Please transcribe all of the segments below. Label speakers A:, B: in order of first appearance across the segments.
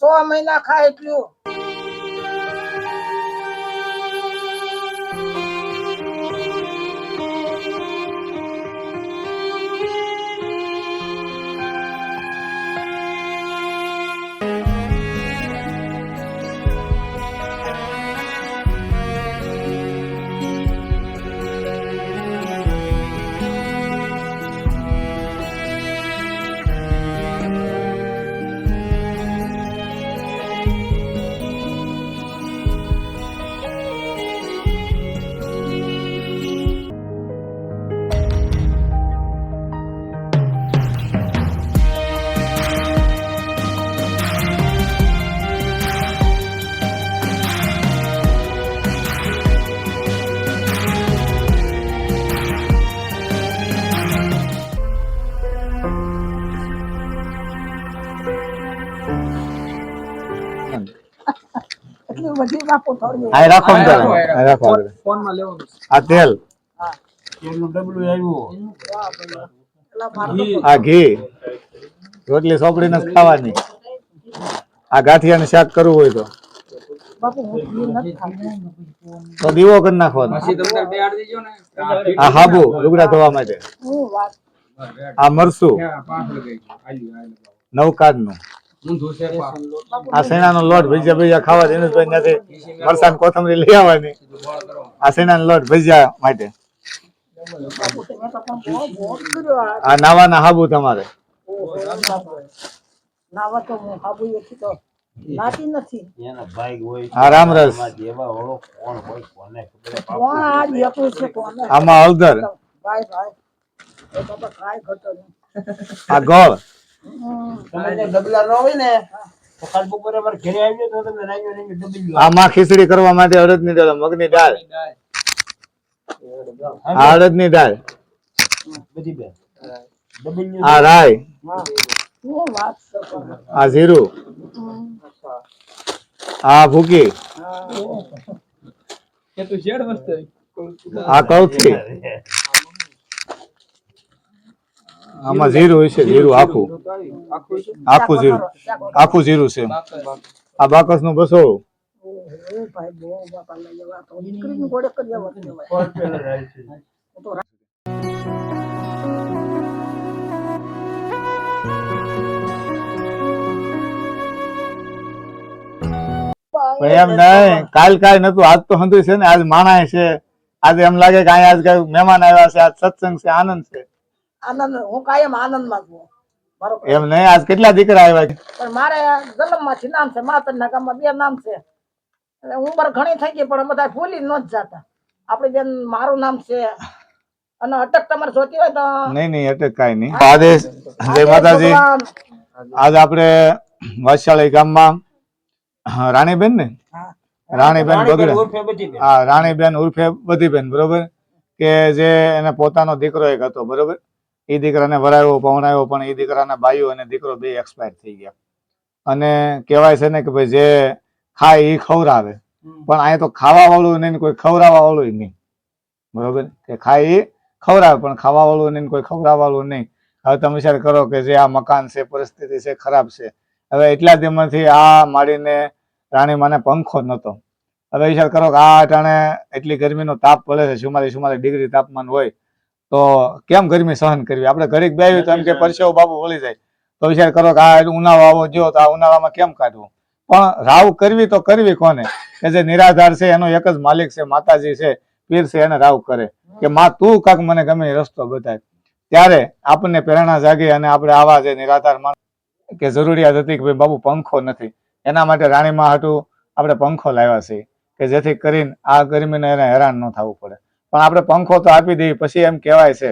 A: સો મહિના ખાય એટલું એટલી બધી બાપુ થોડી
B: આ રાખો ને આ રાખો આગળ.
C: ફોનમાં લેવાનું
B: આ તેલ.
A: હા.
C: તેલનું ડબલું આવ્યું
A: વાહ ભલા. પેલા મારે તો
B: આ ઘી. રોટલી સોપડીને ખાવાની. આ ગાંઠિયાનું શાક કરવું હોય તો. તો દીવો કરી નાખવાનો.
C: પછી તમે બે આડ દેજો ને.
B: આ હાબુ લુગડા ધોવા માટે. આ મરસું.
C: પાછળ ગઈ
B: આ શેણાનો લોટ ભજીયા ભજીયા ખાવા દિનેશભાઈ ત્યાંથી મરસાન કોથમરી લઈ આવવાની. આ શેણાનો લોટ ભજીયા માટે.
A: આ.
B: નાવાના હાબુ તમારે.
A: ઓહો, બાપુ. નાવા તો હું હાબુ એથી તો નાતી નથી.
D: એના ભાઈ હોય
B: આ રામરસ.
D: એમાં એવા ઓળો કોણ હોય કોને ખબર
A: કોણ આ જેટલું છે કોને?
B: આમાં હળદર. આ ગોળ.
A: હમ.
D: તમે જે ડબલા ન હોય ને તો કાલ બપોરે અમારે ઘરે આવી જાઓ તો તમને નાઈઓ નાઈઓ ડબલી લો.
B: આમાં ખીચડી કરવા માટે અડદની દાળ મગની દાળ અડદની દાળ આ
A: પણ.
B: આ જીરું આ ભૂકી
C: કે તું શેડ
B: આ કૌથી આમાં જીરું હોય છે જીરું આખું.
C: આખું
B: જીરું આખું જીરું છે. આ
A: બાકસનું
B: બસો એમ નહીં. કાલ કાંઈ નતું આજ તો હંધુય છે ને. આજ માણાય છે. આજે એમ લાગે કે આજ કઈ મહેમાન આવ્યા છે. આજ સત્સંગ છે, આનંદ છે.
A: આનંદ હું કાયમ આનંદમાં છું.
B: એમ નહીં? આજ કેટલા દીકરા આવ્યા છે?
A: પણ મારે જન્મમાંથી નામ છે માતર ના ગામમાં બે નામ છે. ઉંમર ઘણી થઈ ગઈ પણ બધા ભૂલી ન જતા જાતા. આપણી બેન મારું નામ છે. અને અટક તમારે જોતી હોય તો
B: નહીં નહીં અટક કઈ નહીં. આદેશ જય માતાજી. આજ આપણે વાસાળી ગામમાં હા, રાણીબેન ને?
A: હા.
B: રાણીબેન બગડે.
D: બધી
B: હા રાણીબેન ઉર્ફે બધીબેન બરોબર? કે જે એને પોતાનો દીકરો એક હતો બરોબર? એ દીકરાને વરાયો પવનાયો પણ એ દીકરાના ભાઈઓ અને દીકરો બે એક્સપાયર થઈ ગયા. અને કહેવાય છે ને કે ભાઈ જે ખાય એ ખવડાવે. પણ અહીંયા તો ખાવા વાળું નહીં કોઈ ખવડાવવા વાળું નહીં. બરોબર? કે ખાય એ ખવરાવે પણ ખાવા વાળું નહીં કોઈ ખવરાવાળું વાળું નહીં. હવે તમે વિચાર કરો કે જે આ મકાન છે પરિસ્થિતિ છે ખરાબ છે. હવે એટલા દિનમાંથી આ માડીને રાણીમાને પંખો નહોતો. હવે વિચાર કરો કે આ અટાણે એટલી ગરમીનો તાપ પડે છે ચુમ્માલીસ ચુમ્માલીસ ડિગ્રી તાપમાન હોય તો કેમ ગરમી સહન કરવી? આપણે ઘડીક બેવી તો એમ કે પરસેવો બાબુ વળી જાય. તો વિચાર કરો કે આ ઉનાળો આવો જો તો આ ઉનાળામાં કેમ કાઢવું? પણ રાવ કરવી તો કરવી કોને? કે જે નિરાધાર છે એનો એક જ માલિક છે માતાજી છે પીર છે એને રાવ કરે. કે માં તું કાક મને ગમે રસ્તો બતાય. ત્યારે આપણને પ્રેરણા જાગે અને આપણે આવા જે નિરાધાર માણસ કે જરૂરિયાત હતી કે ભાઈ બાબુ પંખો નથી. એના માટે રાણીમાં હતું આપણે પંખો લાવ્યા છે. કે જેથી કરીને આ ગરમીને એને હેરાન ન થવું પડે. પણ આપણે પંખો તો આપી દઈએ. પછી એમ કહેવાય છે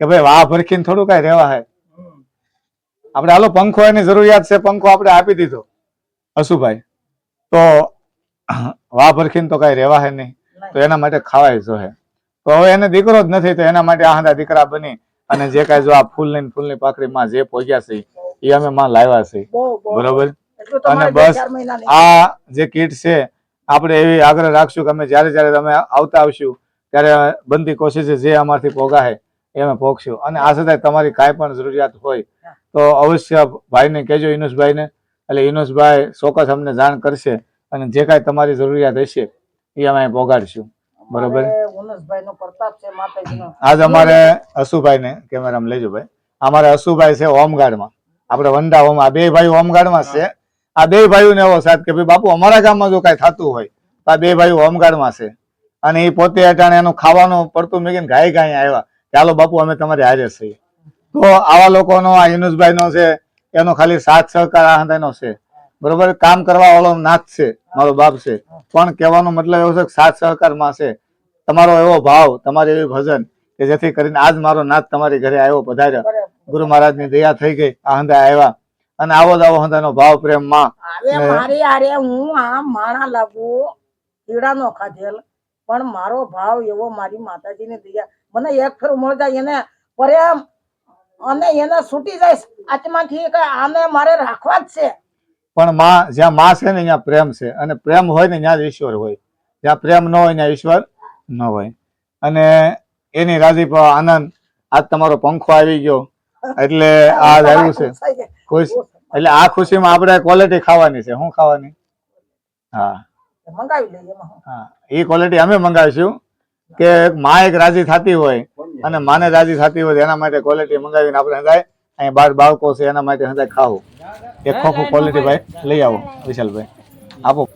B: કે ભાઈ વાહ ભરખીને થોડું કઈ રહેવા હે. આપણે હાલો પંખો એની જરૂરિયાત છે. પંખો આપણે આપી દીધો. હસુભાઈ તો વાહ ભરખીને તો કઈ રહેવા હે નહીં. તો એના માટે ખાવાય જો હે? તો હવે એને દીકરો જ નથી તો એના માટે આ દીકરા બની અને જે કાંઈ જો આ ફૂલની ફૂલની પાખડીમાં જે પહોંચ્યા છે એ અમે માં લાવ્યા છે. બરોબર? અને બસ આ જે કીટ છે આપણે એવી આગ્રહ રાખશું કે અમે જ્યારે જ્યારે તમે આવતા આવશું ત્યારે બનતી કોશિશ જે અમારથી પોગાય એ અમે પોગશું અને આ છતાંય તમારી કાંઈ પણ જરૂરિયાત હોય તો અવશ્ય ભાઈને કહેજો ઇનુસભાઈને એટલે યુનુસભાઈ ચોક્કસ અમને જાણ કરશે અને જે કાંઈ તમારી જરૂરિયાત હશે એ અમે પોગાડશું. બરોબર? આજ અમારે અસુભાઈને કેમેરામાં લેજો ભાઈ. અમારે અસુભાઈ છે હોમગાર્ડમાં આપણે વંડા હોમ આ બે ભાઈ હોમગાર્ડમાં છે. આ બે ભાઈઓને એવો સાહેબ કે ભાઈ બાપુ અમારા ગામમાં જો કાંઈ થતું હોય તો આ બે ભાઈઓ હોમગાર્ડમાં છે. અને એ પોતે અટાણે એનું ખાવાનું પડતું મેં ગાય ગાય આવ્યા ચાલો બાપુ અમે તમારે હાજર છીએ. તો આવા લોકોનો આ યુનુસભાઈનો છે એનો ખાલી સાથ સહકાર આ હંધાઈનો છે. બરોબર? કામ કરવા વાળો નાથ છે મારો બાપ છે. પણ કહેવાનો મતલબ એવો છે કે સાથ સહકારમાં છે. તમારો એવો ભાવ તમારી એવી ભજન કે જેથી કરીને આજ મારો નાથ તમારી ઘરે આવ્યો પધાર્યો.
A: ગુરુ
B: ગુરુ મહારાજની દયા થઈ ગઈ આ હંધા આવ્યા. અને આવો જ આવો હંધાનો ભાવ પ્રેમમાં
A: હવે મારી આરે હું આ માણા લાગુ કીડાનો ખાધેલ. પણ મારો ભાવ એવો મારી માતાજીની દયા. મને એક ફેર મળી જાય એને પ્રેમ અને એને છૂટી જાય. આત્માથી કે આને મારે રાખવા જ છે.
B: પણ માં જ્યાં માં છે ને ત્યાં પ્રેમ છે. અને પ્રેમ હોય ને ત્યાં જ ઈશ્વર હોય. જ્યાં પ્રેમ ન હોય ત્યાં ઈશ્વર ન હોય. અને એની રાજીપ આનંદ આજ તમારો પંખો આવી ગયો. એટલે આ આવ્યું છે. ખુશ? એટલે આ ખુશીમાં આપણે ક્વોલિટી ખાવાની છે. શું ખાવાની? હા.
A: મંગાવી લઈએ હા
B: એ ક્વોલિટી અમે મંગાવીશું કે માં એક રાજી થતી હોય અને માને રાજી થતી હોય એના માટે ક્વોલિટી મંગાવીને આપણે હંદાય અહીં બાર બાળકો છે, એના માટે હંદાય ખાવું. એક ખોખું ક્વોલિટી ભાઈ, લઈ આવો વિશાલભાઈ. આપો.